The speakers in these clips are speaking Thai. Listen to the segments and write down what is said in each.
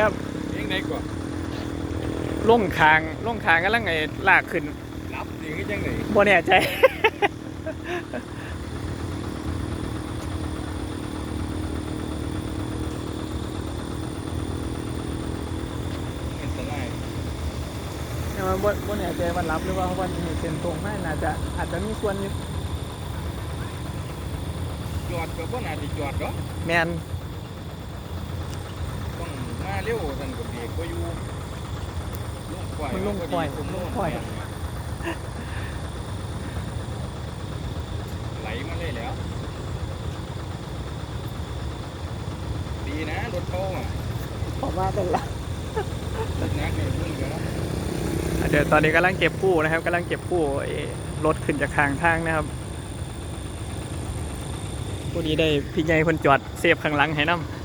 ครับเองไหนก่อนล่งคางล่งคางกำลังไงลากขึ้นรับอย่างนี้จังไหนบ่แน่ใจมันจะได้แต่ว่าบ่บ่แน่ใจวันรับหรือว่าวันนี้เส้นตรงไม่น่าจะอาจจะมีส่วนอยู่จอดกับว่าน่าจะจอดเนาะแมนต้องมาเร็วท่านกับเบรกก็อยู่ลุงควายมันลงควายผมลงควายไหลมาเลยแล้ว ดีนะรถเขาอะขอว่าเป็นละรถนักเนี่ยรุ่งเยอะเดี๋ยวตอนนี้กำลังเก็บกู้นะครับกำลังเก็บกู้ไอ้รถขึ้นจากข้างทางนะครับผู้นี้ได้พี่ใหญ่คนจอดเซฟข้างหลังให้น้ำ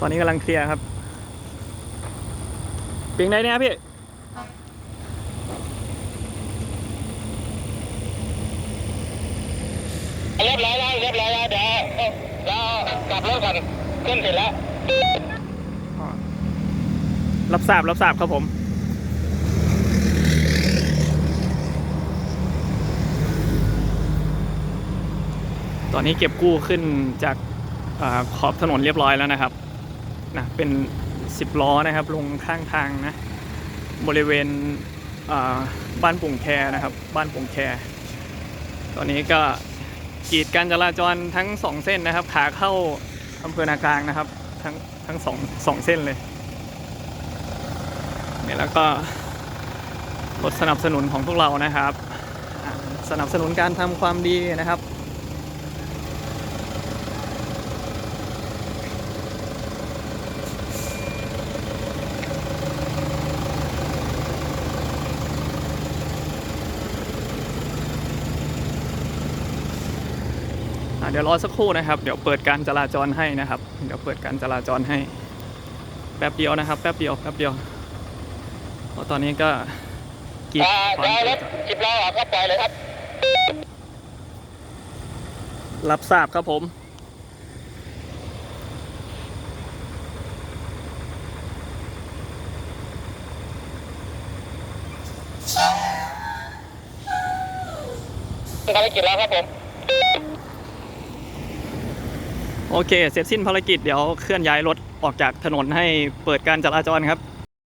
ตอนนี้กำลังเคลียร์ครับเปียงไหนเนี่ยพี่เรียบร้อยแล้วเรียบร้อยแล้วเดี๋ยวเรากลับรถก่อนขึ้นเสร็จแล้ว รับทราบรับทราบครับผมตอนนี้เก็บกู้ขึ้นจากอาขอบถนนเรียบร้อยแล้วนะครับ นะเป็นสิบล้อนะครับ ลงข้างทางนะ บริเวณบ้านปุ่งแคนะครับ บ้านปุ่งแคตอนนี้ก็กีดการจราจรทั้งสองเส้นนะครับ ขาเข้าอำเภอนากลางนะครับ ทั้งทั้งสองสองเส้นเลยเนี่ยแล้วก็รถสนับสนุนของพวกเรานะครับ สนับสนุนการทำความดีนะครับ เดี๋ยวรอสักครู่นะครับ เดี๋ยวเปิดการจราจรให้นะครับ เดี๋ยวเปิดการจราจรให้ แป๊บเดียวนะครับ แป๊บเดียว แป๊บเดียวเพราะตอนนี้ก็กีดอ่าขวางเดี๋ยวรถสิบล้อออกก็ปล่อยเลยครับ รับทราบครับผมภารกิจแล้วครับผม โอเค เสร็จสิ้นภารกิจเดี๋ยวเคลื่อนย้ายรถออกจากถนนให้เปิดการจราจรครับ